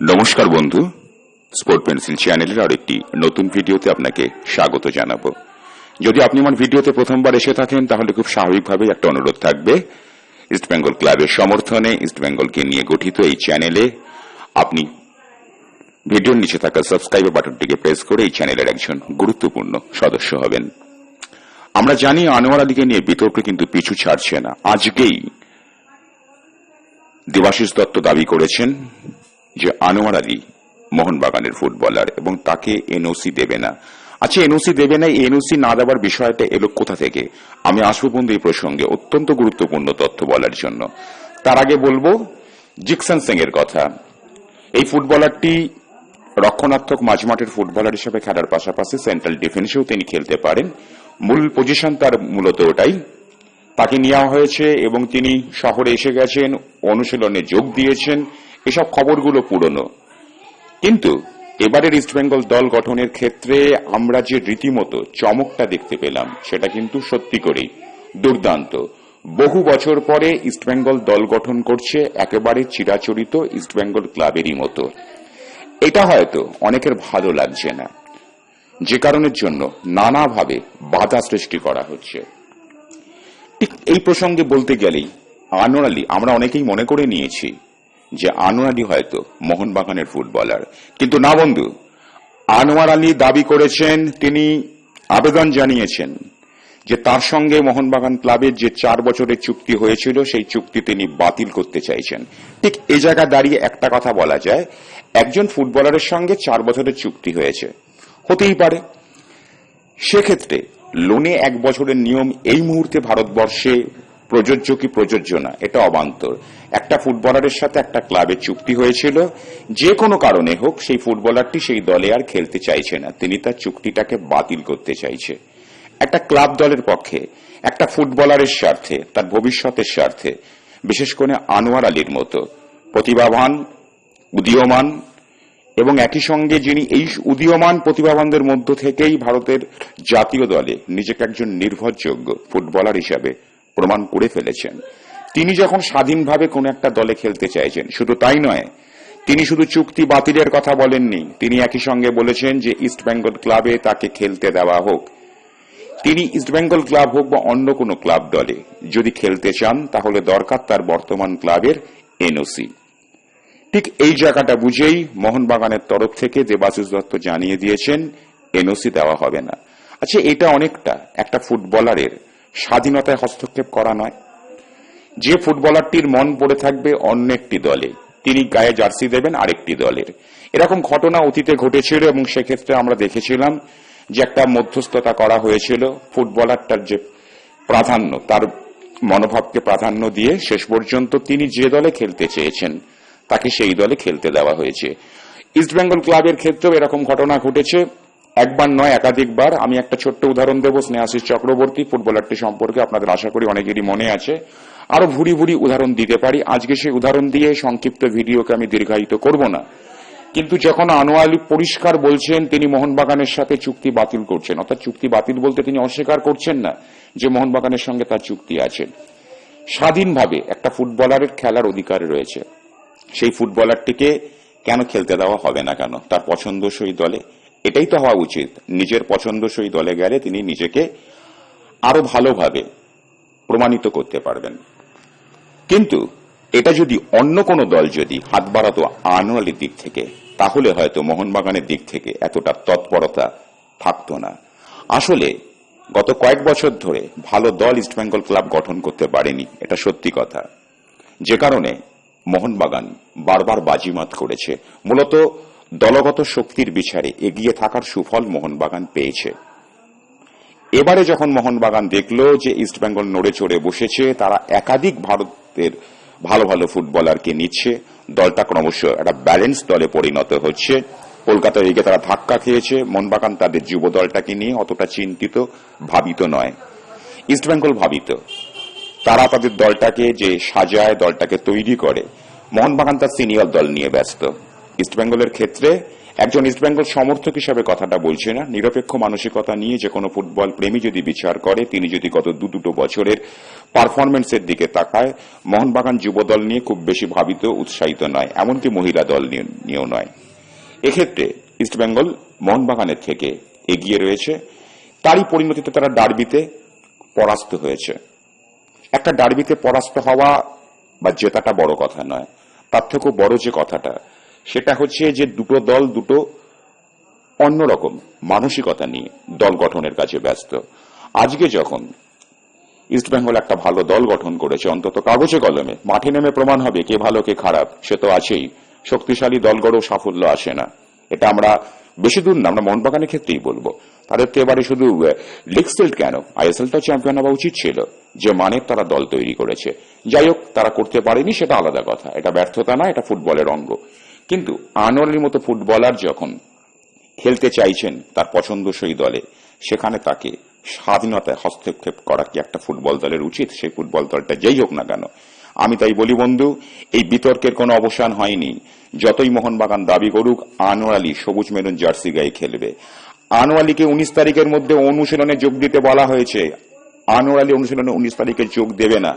নমস্কার বন্ধু। Sport pencil চ্যানেলের আরেকটি নতুন ভিডিওতে আপনাকে স্বাগত জানাব। যদি আপনি আমার ভিডিওতে প্রথমবার এসে থাকেন, তাহলে খুব স্বাভাবিকভাবেই একটা অনুরোধ থাকবে। ইস্ট বেঙ্গল ক্লাবের সমর্থনে ইস্ট বেঙ্গলকে নিয়ে গঠিত এই চ্যানেলে আপনি ভিডিওর নিচে থাকা সাবস্ক্রাইব বাটনটিকে প্রেস করে এই চ্যানেলের একজন গুরুত্বপূর্ণ সদস্য হবেন। আমরা জানি আনোয়ার আলীকে নিয়ে বিতর্ক কিন্তু পিছু ছাড়ছে না। আজকেই দেবাশিস দত্ত দাবি করেছেন যে আনোয়ার আলী মোহনবাগানের ফুটবলার এবং তাকে এনওসি দেবে না। আচ্ছা এনওসি দেবে না, এনওসি না দেওয়ার বিষয়টা এলো কোথা থেকে? আমি আসব বন্ধু এই প্রসঙ্গে অত্যন্ত গুরুত্বপূর্ণ তথ্য বলার জন্য। তার আগে বলব, জিকসন সিং এর কথা। এই ফুটবলারটি রক্ষণাত্মক মাঝমাঠের ফুটবলার হিসেবে খেলার পাশাপাশি সেন্ট্রাল ডিফেন্সেও তিনি খেলতে পারেন। মূল পজিশন তার মূলত ওটাই। তাকে নেওয়া হয়েছে এবং তিনি শহরে এসে গেছেন, অনুশীলনে যোগ দিয়েছেন। এসব খবরগুলো পুরনো। কিন্তু এবারের ইস্টবেঙ্গল দল গঠনের ক্ষেত্রে আমরা যে রীতিমতো চমকটা দেখতে পেলাম, সেটা কিন্তু সত্যি করেই দুর্দান্ত। বহু বছর পরে ইস্টবেঙ্গল দল গঠন করছে একেবারে চিরাচরিত ইস্টবেঙ্গল ক্লাবেরই মতো। এটা হয়তো অনেকের ভালো লাগছে না। যে কারণের জন্য নানাভাবে বাধা সৃষ্টি করা হচ্ছে। ঠিক এই প্রসঙ্গে বলতে গেলেই, আনোয়ার আলী, আমরা অনেকেই মনে করে নিয়েছি যে আনোয়ার আলী হয়তো মোহনবাগানের ফুটবলার। কিন্তু না বন্ধু, আনোয়ার আলী দাবি করেছেন, তিনি আবেদন জানিয়েছেন যে তার সঙ্গে মোহনবাগান ক্লাবের যে চার বছরের চুক্তি হয়েছিল, সেই চুক্তি তিনি বাতিল করতে চাইছেন। ঠিক এ জায়গায় দাঁড়িয়ে একটা কথা বলা যায়, একজন ফুটবলারের সঙ্গে চার বছরের চুক্তি হয়েছে। হতেই পারে। সেক্ষেত্রে লোনে এক বছরের নিয়ম এই মুহূর্তে ভারতবর্ষে প্রযোজ্য কি প্রযোজ্য না, এটা অবান্তর। একটা ফুটবলারের সাথে একটা ক্লাবের চুক্তি হয়েছিল, যে কোনো কারণে হোক সেই ফুটবলারটি সেই দলে আর খেলতে চাইছে না, তিনি তার চুক্তিটাকে বাতিল করতে চাইছে। একটা ক্লাব দলের পক্ষে, একটা ফুটবলারের স্বার্থে, তার ভবিষ্যতের স্বার্থে, বিশেষ করে আনোয়ার আলীর মতো, প্রতিভাবান, উদীয়মান, এবং একই সঙ্গে যিনি এই উদীয়মান প্রতিভাবানদের মধ্য থেকেই ভারতের জাতীয় দলে নিজেকে একজন নির্ভরযোগ্য ফুটবলার হিসাবে প্রমাণ করে ফেলেছেন। তিনি যখন স্বাধীনভাবে কোন একটা দলে খেলতে চাইছেন, শুধু তাই নয়, তিনি শুধু চুক্তি বাতিলের কথা বলেননি, তিনি একই সঙ্গে বলেছেন যে ইস্ট বেঙ্গল ক্লাবে তাকে খেলতে দেওয়া হোক। তিনি ইস্টবেঙ্গল ক্লাব হোক বা অন্য কোনো ক্লাব দলে, যদি খেলতে চান, তাহলে দরকার তার বর্তমান ক্লাবের এনওসি। ঠিক এই জায়গাটা বুঝেই মোহনবাগানের তরফ থেকে দেবাশিস দত্ত জানিয়ে দিয়েছেন, এনওসি দেওয়া হবে না। আচ্ছা এটা অনেকটা একটা ফুটবলারের স্বাধীনতায় হস্তক্ষেপ করা নয়। যে ফুটবলারটির মন পড়ে থাকবে অন্য একটি দলে। তিনি গায়ে জার্সি দেবেন আরেকটি দলের। এরকম ঘটনা অতীতে ঘটেছিল এবং সেক্ষেত্রে আমরা দেখেছিলাম যে একটা মধ্যস্থতা করা হয়েছিল। ফুটবলারটার যে প্রাধান্য, তার মনোভাবকে প্রাধান্য দিয়ে শেষ পর্যন্ত তিনি যে দলে খেলতে চেয়েছেন, তাকে সেই দলে খেলতে দেওয়া হয়েছে। ইস্টবেঙ্গল ক্লাবের ক্ষেত্রেও এরকম ঘটনা ঘটেছে। একবার নয়, একাধিকবার আমি একটা ছোট্ট উদাহরণ দেব স্নেহাশিস চক্রবর্তী, ফুটবলারটি সম্পর্কে আপনাদের আশা করি অনেকেরই মনে আছে। আরও ভুরি ভুরি উদাহরণ দিতে পারি। আজকে সেই উদাহরণ দিয়ে সংক্ষিপ্ত ভিডিওকে আমি দীর্ঘায়িত করব না। কিন্তু যখন আনোয়ালি পরিষ্কার বলছেন, তিনি মোহনবাগানের সাথে চুক্তি বাতিল করছেন। অর্থাৎ চুক্তি বাতিল বলতে তিনি অস্বীকার করছেন না যে মোহনবাগানের সঙ্গে তার চুক্তি আছে। স্বাধীনভাবে একটা ফুটবলারের খেলার অধিকার রয়েছে। সেই ফুটবলারটিকে কেন খেলতে দেওয়া হবে না কেন? তার পছন্দসই দলে এটাই তো হওয়া উচিত। নিজের পছন্দসই দলে গেলে তিনি নিজেকে আরও ভালোভাবে প্রমাণিত করতে পারবেন। কিন্তু এটা যদি অন্য কোনো দল যদি হাত বাড়াতো আনোয়ালের দিক থেকে, তাহলে হয়তো মোহনবাগানের দিক থেকে এতটা তৎপরতা থাকতো না। আসলে গত কয়েক বছর ধরে ভালো দল ইস্টবেঙ্গল ক্লাব গঠন করতে পারেনি, এটা সত্যি কথা। যে কারণে মোহনবাগান বারবার বাজিমাত করেছে। মূলত দলগত শক্তির বিচারে এগিয়ে থাকার সুফল মোহনবাগান পেয়েছে। এবারে যখন মোহনবাগান দেখল যে ইস্টবেঙ্গল নড়ে চড়ে বসেছে, তারা একাধিক ভারতের ভালো ভালো ফুটবলারকে নিচ্ছে। দলটা ক্রমশ একটা ব্যালেন্স দলে পরিণত হচ্ছে। কলকাতা এগিয়ে তারা ধাক্কা খেয়েছে। মোহনবাগান তাদের যুব দলটাকে নিয়ে অতটা চিন্তিত, ভাবিত নয়। ইস্টবেঙ্গল ভাবিত। তারা তাদের দলটাকে যে সাজায়, দলটাকে তৈরি করে। মোহনবাগান তার সিনিয়র দল নিয়ে ব্যস্ত। ইস্টবেঙ্গলের ক্ষেত্রে একজন ইস্টবেঙ্গল সমর্থক হিসাবে কথাটা বলছে না। নিরপেক্ষ মানসিকতা নিয়ে যে কোনো ফুটবল প্রেমী যদি বিচার করে, তিনি যদি গত দু, দুটো বছরের পারফরমেন্সের দিকে তাকায়, মোহনবাগান যুবদল নিয়ে খুব বেশি ভাবিত, উৎসাহিত নয়, এমনকি মহিলা দল নিয়ে- নিয়েও নয়। এক্ষেত্রে ইস্টবেঙ্গল মোহনবাগানের থেকে এগিয়ে রয়েছে। তারই পরিণতিতে তারা ডার্বিতে পরাস্ত হয়েছে। একটা ডার্বিতে পরাস্ত হওয়া বা জেতাটা বড় কথা নয়, তার থেকেও বড় যে কথাটা সেটা হচ্ছে যে দুটো দল দুটো অন্যরকম মানসিকতা নিয়ে দল গঠনের কাছে ব্যস্ত। আজকে যখন ইস্টবেঙ্গল একটা ভালো দল গঠন করেছে, অন্তত কাগজে কলমে, মাঠে নেমে প্রমাণ হবে কে ভালো, কে খারাপ, সে তো আছেই। শক্তিশালী দল গড়েও সাফল্য আসে না। এটা আমরা বেশি দূর না, আমরা মোহনবাগানের ক্ষেত্রেই বলব। তাদের তো এবারে শুধু লিগ সিল্ড কেন? আইএসএলটাও চ্যাম্পিয়ন হওয়া উচিত ছিল, যে মানে তারা দল তৈরি করেছে। যাই হোক, তারা করতে পারেনি, সেটা আলাদা কথা। এটা ব্যর্থতা না, এটা ফুটবলের অঙ্গ। কিন্তু আনোয়ারের মতো ফুটবলার যখন খেলতে চাইছেন তার পছন্দসই দলে, সেখানে তাকে স্বাধীনতায় হস্তক্ষেপ করা কি একটা ফুটবল দলের উচিত? সেই ফুটবল দলটা যেই হোক না কেন। আমি তাই বলি, বন্ধু, এই বিতর্কের কোনো অবসান হয়নি। যতই মোহনবাগান দাবি করুক, আনোয়ার আলী সবুজ মেরুন জার্সি গায়ে খেলবে। আনোয়ার আলীকে উনিশ তারিখের মধ্যে অনুশীলনে যোগ দিতে বলা হয়েছে। আনোয়ার আলী অনুশীলনে উনিশ তারিখে যোগ দেবে না।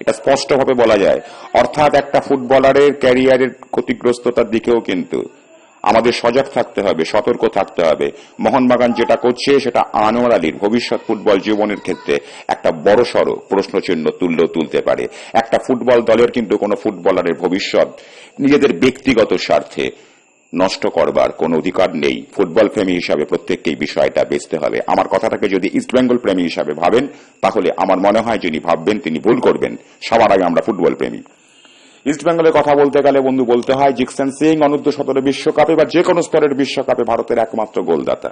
এটা স্পষ্টভাবে বলা যায়। অর্থাৎ একটা ফুটবলারের ক্যারিয়ারের ক্ষতিগ্রস্ততার দিকেও কিন্তু আমাদের সজাগ থাকতে হবে, সতর্ক থাকতে হবে। মোহনবাগান যেটা করছে সেটা আনোয়ার আলীর ভবিষ্যৎ ফুটবল জীবনের ক্ষেত্রে একটা বড়সড় প্রশ্নচিহ্ন তুললেও তুলতে পারে। একটা ফুটবল দলের কিন্তু কোনো ফুটবলারের ভবিষ্যৎ নিজেদের ব্যক্তিগত স্বার্থে নষ্ট করবার কোনো অধিকার নেই। ফুটবল প্রেমী হিসাবে প্রত্যেককেই বিষয়টা বেচতে হবে। আমার কথাটাকে যদি ইস্টবেঙ্গল প্রেমী হিসাবে ভাবেন, তাহলে আমার মনে হয় যিনি ভাববেন তিনি ভুল করবেন। সবার আগে আমরা ফুটবল প্রেমী। ইস্টবেঙ্গলের কথা বলতে গেলে বন্ধু বলতে হয়, জিকসেন সিং অনূর্ধ্ব সতেরো বিশ্বকাপে বা যে কোনো স্তরের বিশ্বকাপে ভারতের একমাত্র গোলদাতা।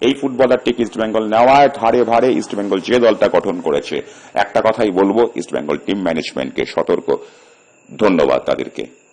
এই ফুটবলারটিকে ইস্টবেঙ্গল নেওয়ায় ধারে ভারে ইস্টবেঙ্গল যে দলটা গঠন করেছে। একটা কথাই বলব ইস্টবেঙ্গল টিম ম্যানেজমেন্টকে সতর্ক। ধন্যবাদ তাদেরকে।